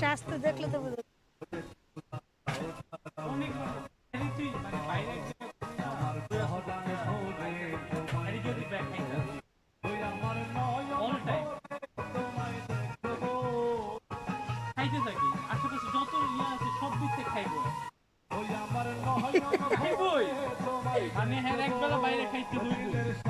স্বাস্থ্য দেখলে তো বোঝা খাইবই মানে হ্যাঁ। একবেলা বাইরে খাইতে হইব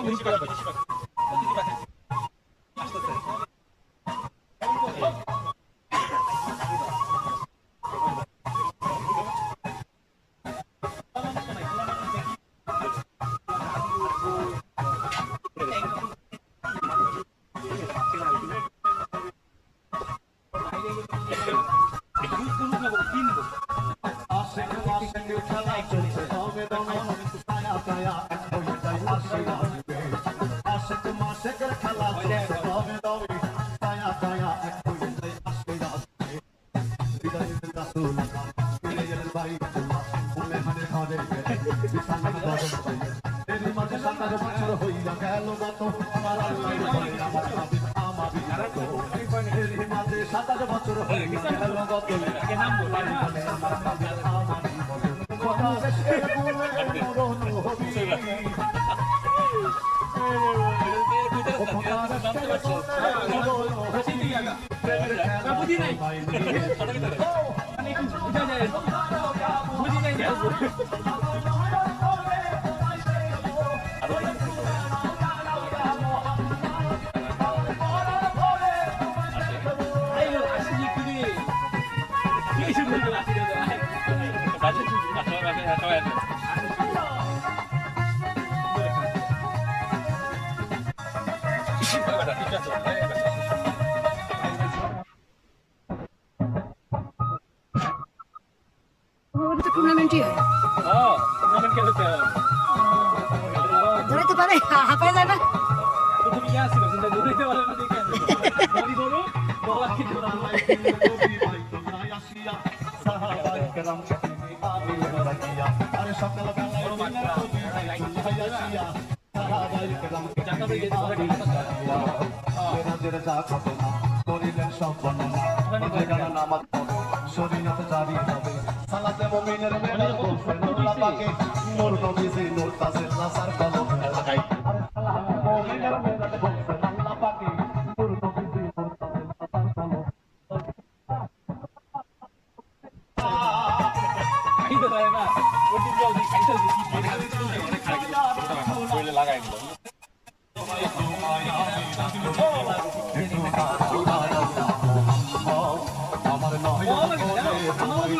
형도 힘 빼봐. Thank you. কালার পাখি প্রতিটি পাখি আসতেছে কিনবো সাতাশ বছর হয়ে গেল গত কে নাম বলব না বুঝি নাই বুঝা যায় বুঝি নাই আইলো আসি কি রে কি শুরু হলো আসি রে ওটা তো টুর্নামেন্টই হয়। টুর্নামেন্ট খেলতে ধরাইতে পারে হাঁপায় যায় না। তুমি ইয়া ছিল কিন্তু দৌড়াইতে পারে না দেখে বডি করো বলা কি আরে সকাল করিলেন সব বর্ণনা শরীরতে জারি হবে সালাতে মুমিনের পাকে নূর নবীজি নূর তাসির নাসার কলম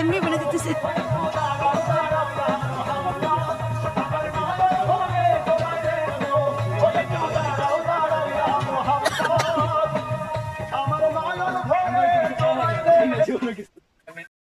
এমনি বলে দিতেছে